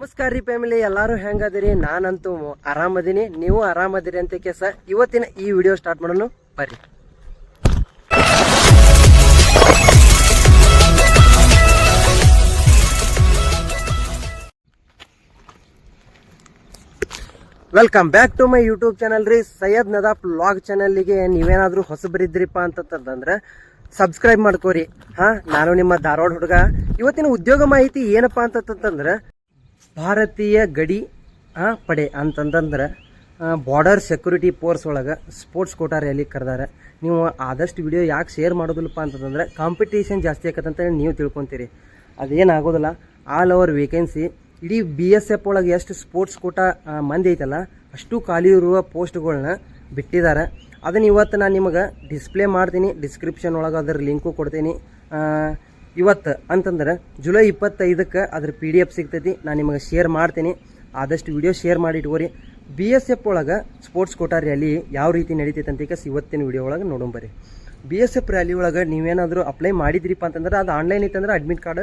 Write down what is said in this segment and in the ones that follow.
ನಮಸ್ಕಾರ ರೀ ಫ್ಯಾಮಿಲಿ, ಎಲ್ಲರೂ ಹೆಂಗದಿರಿ? ನಾನಂತೂ ಆರಾಮದಿನಿ. ನೀವು ಆರಾಮದಿರಿ ಅಂತ ಕೇಸ ಇವತ್ತಿನ ಈ ವಿಡಿಯೋ ಸ್ಟಾರ್ಟ್ ಮಾಡೋಣ. ಬರ್ರಿ. Welcome back to my YouTube channel ರೀ. ಸೈಯದ್ ನದಾಫ್ ಲಾಗ್ ಚಾನಲ್ಗೆ ನೀವೇನಾದ್ರೂ ಹೊಸಬರಿದ್ರಿಪ್ಪ ಅಂತಂತಂದ್ರೆ ಸಬ್ಸ್ಕ್ರೈಬ್ ಮಾಡ್ಕೋರಿ. ಹಾ, ನಾನು ನಿಮ್ಮ ಧಾರವಾಡ ಹುಡುಗ. ಇವತ್ತಿನ ಉದ್ಯೋಗ ಮಾಹಿತಿ ಏನಪ್ಪಾ ಅಂತಂತಂದ್ರೆ ಭಾರತೀಯ ಗಡಿ ಪಡೆ ಅಂತಂತಂದ್ರೆ ಬಾರ್ಡರ್ ಸೆಕ್ಯೂರಿಟಿ ಫೋರ್ಸ್ ಒಳಗೆ ಸ್ಪೋರ್ಟ್ಸ್ ಕೋಟಾ ರ್ಯಾಲಿ ಕರೆದಾರೆ. ನೀವು ಆದಷ್ಟು ವಿಡಿಯೋ ಯಾಕೆ ಶೇರ್ ಮಾಡೋದಿಲ್ಲಪ್ಪ ಅಂತಂದ್ರೆ ಕಾಂಪಿಟೇಷನ್ ಜಾಸ್ತಿ ಆಗತ್ತಂತ ನೀವು ತಿಳ್ಕೊತೀರಿ. ಅದೇನಾಗೋದಿಲ್ಲ ಆಲ್ ಓವರ್ ವೇಕೆನ್ಸಿ ಇಡೀ ಬಿ ಎಸ್ ಎಫ್ ಒಳಗೆ ಎಷ್ಟು ಸ್ಪೋರ್ಟ್ಸ್ ಕೋಟಾ ಮಂದಿ ಐತಲ್ಲ, ಅಷ್ಟು ಖಾಲಿ ಇರುವ ಪೋಸ್ಟ್ಗಳನ್ನ ಬಿಟ್ಟಿದ್ದಾರೆ ಅದನ್ನು ಇವತ್ತು ನಾನು ನಿಮಗೆ ಡಿಸ್ಪ್ಲೇ ಮಾಡ್ತೀನಿ. ಡಿಸ್ಕ್ರಿಪ್ಷನ್ ಒಳಗೆ ಅದ್ರ ಲಿಂಕು ಕೊಡ್ತೀನಿ. ಇವತ್ತು ಅಂತಂದ್ರೆ ಜುಲೈ ಇಪ್ಪತ್ತೈದಕ್ಕೆ ಅದ್ರ ಪಿ ಡಿ ಎಫ್ ಸಿಗ್ತೈತಿ. ನಾನು ನಿಮಗೆ ಶೇರ್ ಮಾಡ್ತೀನಿ. ಆದಷ್ಟು ವಿಡಿಯೋ ಶೇರ್ ಮಾಡಿ ಇಟ್ಕೋರಿ. ಬಿ ಎಸ್ ಎಫ್ ಒಳಗೆ ಸ್ಪೋರ್ಟ್ಸ್ ಕೋಟಾ ರ್ಯಾಲಿ ಯಾವ ರೀತಿ ನಡೀತೈತೆ ಅಂತ ಈಗ ಇವತ್ತಿನ ವಿಡಿಯೋ ಒಳಗೆ ನೋಡೋಂಬರಿ ಬಿ ಎಸ್ ಎಫ್ ರ್ಯಾಲಿ ಒಳಗೆ ನೀವೇನಾದರೂ ಅಪ್ಲೈ ಮಾಡಿದ್ರಿಪ್ಪ ಅಂತಂದ್ರೆ ಅದು ಆನ್ಲೈನ್ ಇತ್ತಂದ್ರೆ ಅಡ್ಮಿಟ್ ಕಾರ್ಡ್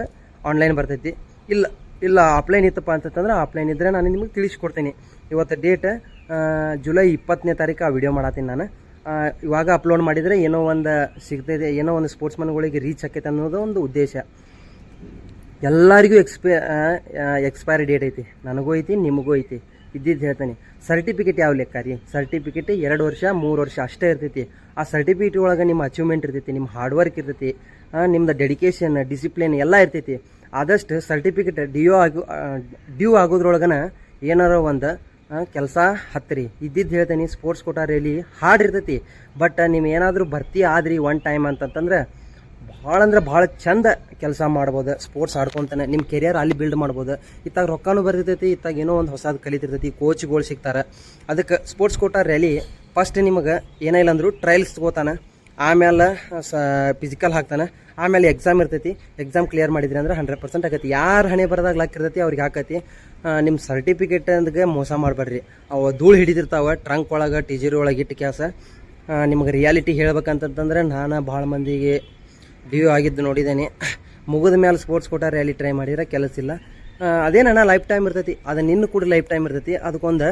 ಆನ್ಲೈನ್ ಬರ್ತೈತಿ. ಇಲ್ಲ ಇಲ್ಲ ಆಫ್ಲೈನ್ ಇತ್ತಪ್ಪ ಅಂತಂದ್ರೆ ಆಫ್ಲೈನ್ ಇದ್ದರೆ ನಾನು ನಿಮಗೆ ತಿಳಿಸ್ಕೊಡ್ತೀನಿ. ಇವತ್ತು ಡೇಟ್ ಜುಲೈ ಇಪ್ಪತ್ತನೇ ತಾರೀಕು ಆ ವಿಡಿಯೋ ಮಾಡತ್ತೀನಿ ನಾನು. ಇವಾಗ ಅಪ್ಲೋಡ್ ಮಾಡಿದರೆ ಏನೋ ಒಂದು ಸಿಗ್ತೈತೆ, ಏನೋ ಒಂದು ಸ್ಪೋರ್ಟ್ಸ್ ಮನ್ಗಳಿಗೆ ರೀಚ್ ಆಕೈತೆ ಅನ್ನೋದು ಒಂದು ಉದ್ದೇಶ. ಎಲ್ಲರಿಗೂ ಎಕ್ಸ್ಪೈ ಎಕ್ಸ್ಪೈರಿ ಡೇಟ್ ಐತಿ. ನನಗೂ ಐತಿ, ನಿಮಗೂ ಐತಿ. ಇದ್ದಿದ್ದು ಹೇಳ್ತಾನೆ. ಸರ್ಟಿಫಿಕೇಟ್ ಯಾವ ಲೆಕ್ಕ ರೀ? ಸರ್ಟಿಫಿಕೇಟ್ ಎರಡು ವರ್ಷ, ಮೂರು ವರ್ಷ ಅಷ್ಟೇ ಇರ್ತೈತಿ. ಆ ಸರ್ಟಿಫಿಕೇಟ್ ಒಳಗೆ ನಿಮ್ಮ ಅಚೀವ್ಮೆಂಟ್ ಇರ್ತೈತಿ, ನಿಮ್ಮ ಹಾರ್ಡ್ ವರ್ಕ್ ಇರ್ತೈತಿ ನಿಮ್ದು ಡೆಡಿಕೇಶನ್ ಡಿಸಿಪ್ಲಿನ್ ಎಲ್ಲ ಇರ್ತೈತಿ. ಆದಷ್ಟು ಸರ್ಟಿಫಿಕೇಟ್ ಡ್ಯೂ ಆಗು ಡ್ಯೂ ಆಗೋದ್ರೊಳಗನ ಏನಾರ ಒಂದು ಕೆಲಸ ಹತ್ತಿರಿ ಇದ್ದಿದ್ದು ಹೇಳ್ತೇನೆ ಸ್ಪೋರ್ಟ್ಸ್ ಕೋಟಾ ರ್ಯಾಲಿ ಹಾರ್ಡ್ ಇರ್ತೈತಿ. ಬಟ್ ನೀವು ಏನಾದರೂ ಭರ್ತಿ ಆದ್ರಿ ಒನ್ ಟೈಮ್ ಅಂತಂತಂದ್ರೆ, ಭಾಳ ಅಂದ್ರೆ ಭಾಳ ಚಂದ ಕೆಲಸ ಮಾಡ್ಬೋದು. ಸ್ಪೋರ್ಟ್ಸ್ ಆಡ್ಕೊಂತಾನೆ. ನಿಮ್ಮ ಕೆರಿಯರ್ ಅಲ್ಲಿ ಬಿಲ್ಡ್ ಮಾಡ್ಬೋದು. ಇತ್ತಾಗ ರೊಕ್ಕನೂ ಬರ್ತಿರ್ತೈತಿ ಇತ್ತಾಗ ಏನೋ ಒಂದು ಹೊಸದು ಕಲಿತಿರ್ತೈತಿ ಕೋಚ್ಗಳು ಸಿಗ್ತಾರೆ. ಅದಕ್ಕೆ ಸ್ಪೋರ್ಟ್ಸ್ ಕೋಟಾ ರ್ಯಾಲಿ ಫಸ್ಟ್ ನಿಮಗೆ ಏನಿಲ್ಲ ಅಂದರೂ ಟ್ರಯಲ್ಸ್ ತಗೋತಾನೆ. ಆಮೇಲೆ ಸ ಫಿಸಿಕಲ್ ಹಾಕ್ತಾನೆ. ಆಮೇಲೆ ಎಕ್ಸಾಮ್ ಇರ್ತೈತಿ. ಎಕ್ಸಾಮ್ ಕ್ಲಿಯರ್ ಮಾಡಿದ್ರಿ ಅಂದ್ರೆ ಹಂಡ್ರೆಡ್ ಪರ್ಸೆಂಟ್ ಆಗೈತಿ ಯಾರು ಹಣೆ ಬರದಾಗ ಲಕ್ ಇರ್ತೈತಿ, ಅವ್ರಿಗೆ ಹಾಕೈತಿ. ನಿಮ್ಮ ಸರ್ಟಿಫಿಕೇಟ್ ಅಂದ್ಗೆ ಮೋಸ ಮಾಡಬೇಡ್ರಿ ಅವು ಧೂಳು ಹಿಡಿದಿರ್ತಾವೆ ಟ್ರಂಕ್ ಒಳಗೆ ಟಿಜಿರಿ ಒಳಗೆ ಇಟ್ಟು ಕೆಲಸ ನಿಮಗೆ ರಿಯಾಲಿಟಿ ಹೇಳ್ಬೇಕಂತಂತಂದ್ರೆ ನಾನು ಭಾಳ ಮಂದಿಗೆ ಡ್ಯೂ ಆಗಿದ್ದು ನೋಡಿದ್ದೇನೆ. ಮುಗಿದ ಮೇಲೆ ಸ್ಪೋರ್ಟ್ಸ್ ಕೋಟ ರ್ಯಾಲಿ ಟ್ರೈ ಮಾಡಿದ್ರೆ ಕೆಲಸ ಇಲ್ಲ. ಅದೇನಣ್ಣ ಲೈಫ್ ಟೈಮ್ ಇರ್ತೈತಿ. ಅದು ನಿನ್ನ ಕೂಡ ಲೈಫ್ ಟೈಮ್ ಇರ್ತೈತಿ. ಅದಕ್ಕೊಂದು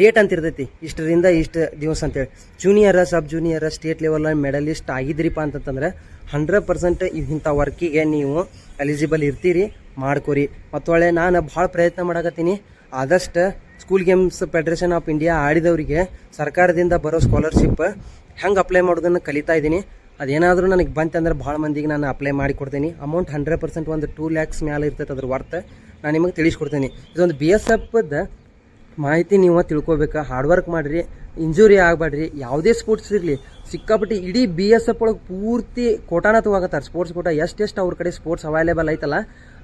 ಡೇಟ್ ಅಂತ ಇರ್ತೈತಿ. ಇಷ್ಟರಿಂದ ಇಷ್ಟು ದಿವಸ ಅಂತೇಳಿ. Junior sub junior state level medallist ಆಗಿದ್ರಿಪ್ಪ ಅಂತಂತಂದ್ರೆ ಹಂಡ್ರೆಡ್ ಪರ್ಸೆಂಟ್ ಇಂಥ ವರ್ಕಿಗೆ ನೀವು ಎಲಿಜಿಬಲ್ ಇರ್ತೀರಿ, ಮಾಡ್ಕೊರಿ. ಮತ್ತೊಳ್ಳೆ ನಾನು ಭಾಳ ಪ್ರಯತ್ನ ಮಾಡಕತ್ತೀನಿ. ಆದಷ್ಟು school games federation of India ಆಡಿದವರಿಗೆ ಸರ್ಕಾರದಿಂದ ಬರೋ ಸ್ಕಾಲರ್ಶಿಪ್ ಹೆಂಗೆ ಅಪ್ಲೈ ಮಾಡೋದನ್ನು ಕಲಿತಾ ಇದ್ದೀನಿ. ಅದೇನಾದರೂ ನನಗೆ ಬಂತಂದ್ರೆ ಭಾಳ ಮಂದಿಗೆ ನಾನು ಅಪ್ಲೈ ಮಾಡಿ ಕೊಡ್ತೀನಿ. ಅಮೌಂಟ್ ಹಂಡ್ರೆಡ್ ಪರ್ಸೆಂಟ್ ಒಂದು ಟೂ ಲ್ಯಾಕ್ಸ್ ಮೇಲೆ ಇರ್ತೈತೆ ಅದ್ರ ವರ್ತ್ ನಾನು ನಿಮಗೆ ತಿಳಿಸ್ಕೊಡ್ತೀನಿ. ಇದೊಂದು ಬಿ ಎಸ್ ಎಫ್ದ ಮಾಹಿತಿ ನೀವು ತಿಳ್ಕೊಬೇಕು. ಹಾರ್ಡ್ ವರ್ಕ್ ಮಾಡಿರಿ. ಇಂಜುರಿ ಆಗಬೇಡ್ರಿ ಯಾವುದೇ ಸ್ಪೋರ್ಟ್ಸ್ ಇರಲಿ. ಸಿಕ್ಕಾಪಟ್ಟಿ ಇಡೀ ಬಿ ಎಸ್ ಎಫ್ ಒಳಗೆ ಪೂರ್ತಿ ಕೋಟಾನ ಸ್ಪೋರ್ಟ್ಸ್ ಕೋಟ. ಎಷ್ಟೆಷ್ಟು ಅವ್ರ ಕಡೆ ಸ್ಪೋರ್ಟ್ಸ್ ಅವೈಲೇಬಲ್ ಐತಲ್ಲ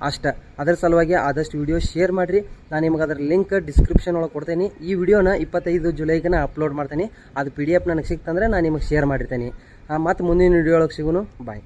ಅಷ್ಟ. ಅದರ ಸಲುವಾಗಿ ಆದಷ್ಟು ವಿಡಿಯೋ ಶೇರ್ ಮಾಡಿರಿ. ನಾನು ನಿಮ್ಗೆ ಅದರ ಲಿಂಕ್ ಡಿಸ್ಕ್ರಿಪ್ಷನ್ ಒಳಗೆ ಕೊಡ್ತೇನೆ. ಈ ವಿಡಿಯೋನ ಇಪ್ಪತ್ತೈದು ಜುಲೈಗೆ ಅಪ್ಲೋಡ್ ಮಾಡ್ತೇನೆ. ಅದು ಪಿ ಡಿ ಎಫ್ ನನಗೆ ಸಿಕ್ತಂದ್ರೆ ನಾನು ನಿಮಗೆ ಶೇರ್ ಮಾಡಿರ್ತೇನೆ. ಮತ್ತು ಮುಂದಿನ ವಿಡಿಯೋ ಒಳಗೆ ಸಿಗೋನು. ಬಾಯ್